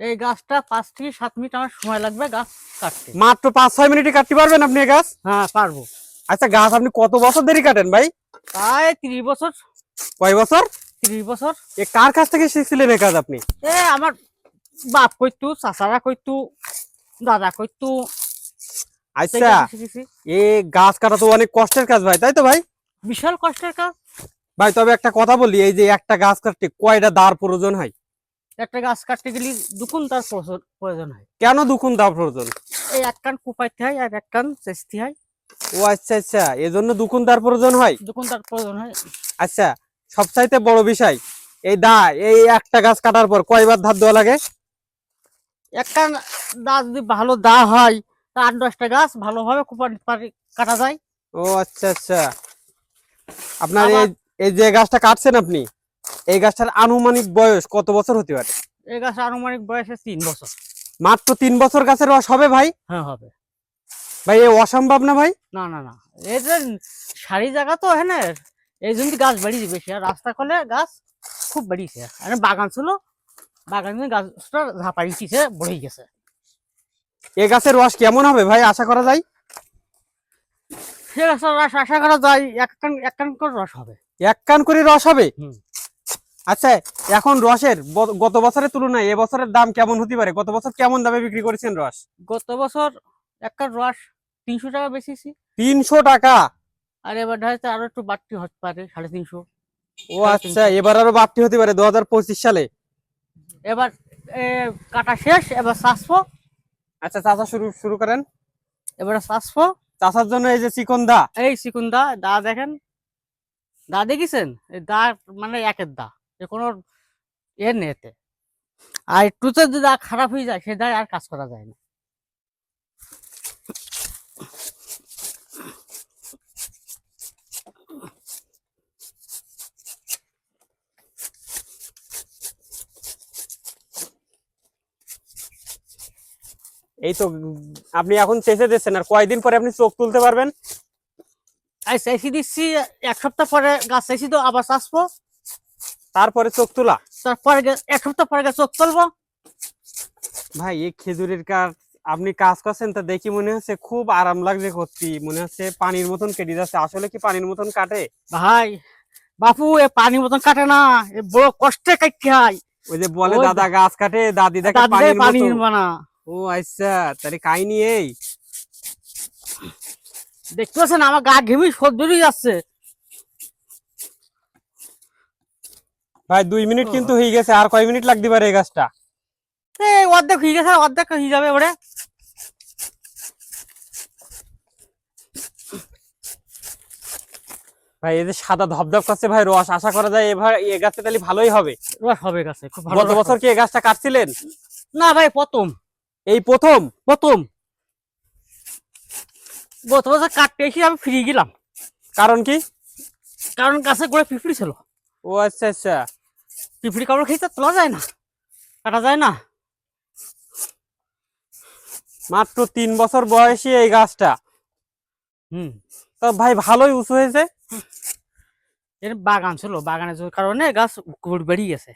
এই গাছটা পাঁচ থেকে সাত মিনিট আমার সময় লাগবে গাছ কাটতে। মাত্র পাঁচ ছয় মিনিটে কাটতে পারবেন আপনি এই গাছ? হ্যাঁ পারব। আচ্ছা গাছ আপনি কত বছর দেরি কাটেন ভাই? প্রায় ত্রিশ বছর। কয় বছর? ত্রিশ বছর। এ কার কাছ থেকে শিখছিলেন এই কাজ আপনি? এ আমার বাপ কইতু চাচারা কইতু দাদা কইতু। আচ্ছা। এই গাছ কাটা তো অনেক কষ্টের কাজ ভাই তাই তো ভাই? বিশাল কষ্টের কাজ। ভাই তবে একটা কথা বলি এই যে একটা গাছ কাটতে কয়টা দাঁড় প্রয়োজন হয়? একটা গাছ কাটতে গেলে দুকুন তার প্রয়োজন- হয়। কেন দুকুন তার প্রয়োজন? এই এক কান কুপাইতে হয় আর এক কান চেস্তি হয়। ও আচ্ছা আচ্ছা এজন্য দুকুন তার প্রয়োজন হয়? দুকুন তার প্রয়োজন হয়। আচ্ছা সবচাইতে বড় বিষয় এই দা এই একটা গাছ কাটার পর কয়বার ধার দেওয়া লাগে? এক কান দা যদি ভালো দা হয় তা আট দশটা গাছ ভালোভাবে পারি কাটা যায়। ও আচ্ছা আচ্ছা। আপনার এই এই যে গাছটা কাটছেন আপনি এই গাছটার আনুমানিক বয়স কত বছর হতে পারে? এই গাছ আনুমানিক বয়সে তিন বছর। মাত্র তিন বছর গাছের রস হবে ভাই? হ্যাঁ হবে। ভাই এ অসম্ভব না ভাই? না না না। এই যে সারি জায়গা তো হ্যাঁ এই জন্য গাছ বেরিয়েছে বেশি। আর রাস্তা কলে গাছ খুব বেরিয়েছে আর বাগান ছিল বাগানে গাছটা ঝাপাড়িয়েছে বড়ে গেছে। এ গাছের রস কেমন হবে ভাই? আশা করা যায়? সে গাছের রস আশা করা যায় এক কান এক কান করে রস হবে। এক কান করে রস হবে? হুম। আচ্ছা এখন রসের গত বছরের তুলনায় এ বছরের দাম কেমন হতে পারে? গত বছর কেমন দামে বিক্রি করেছেন রস? গত বছর এক কান রস তিনশো টাকা বেশিছি তিনশো টাকা? আর এবার হয়তো আরও একটু বাড়তি হতে পারে সাড়ে তিনশো। ও আচ্ছা এবার আরও বাড়তি হতে পারে দু হাজার পঁচিশ সালে? এবার কাটা শেষ এবার চাষবো। আচ্ছা চাষা শুরু শুরু করেন। এবার চাষবো। চাষার জন্য এই যে চিকন দা। এই চিকুন দা দা দেখেন। দা দেখেছেন? দা মানে একের দা। এ কোনো এর নেই এতে আর একটুতে যদি দা খারাপ হয়ে যায় সে দায় আর কাজ করা যায় না। এই তো আপনি এখন চেঁচে দিচ্ছেন আর কয়দিন পরে আপনি চোখ তুলতে পারবেন? আর চাইছি দিচ্ছি এক সপ্তাহ পরে গাছ চাইছি তো আবার চাষবো। তারপরে চোখ তোলা। তারপরে এক সপ্তাহ পরে চোখ তুলবো। ভাই এই খেজুরের কাজ আপনি কাজ করছেন তা দেখি মনে হচ্ছে খুব আরাম লাগছে করতে মনে হচ্ছে পানির মতন কেটে যাচ্ছে। আসলে কি পানির মতন কাটে? ভাই বাপু এ পানির মতন কাটে না। এ বড় কষ্টে কাটতে হয়। ওই যে বলে দাদা গাছ কাটে দাদি দেখে পানির পানি মতো বানা ও আচ্ছা তাহলে কাহিনী এই। দেখতে পাচ্ছেন আমার গা ঘেমি সদ্যই যাচ্ছে। ভাই দুই মিনিট কিন্তু হয়ে গেছে আর কয় মিনিট লাগতে পারে এই গাছটা? এই অর্ধেক হয়ে গেছে অর্ধেক হয়ে যাবে ওরে। ভাই সাদা ধবধব করছে ভাই রস আশা করা যায় এবার গাছটা তাহলে ভালোই হবে। রস হবে গাছে খুব ভালো গত বছর কি এই গাছটা কাটছিলেন? না ভাই প্রথম। এই প্রথম? প্রথম। গত বছর কাটতে এসে আমি ফিরে গেলাম। কারণ কি? কারণ গাছে গোড়ে পিঁপড়ি ছিল। ও আচ্ছা আচ্ছা। পিঁপড়ি কামড় খেয়ে তোলা যায় না কাটা যায় না। মাত্র তিন বছর বয়সী এই গাছটা। হুম। তো ভাই ভালোই উঁচু হয়েছে। এর বাগান ছিল বাগানের কারণে গাছ বেরিয়ে গেছে।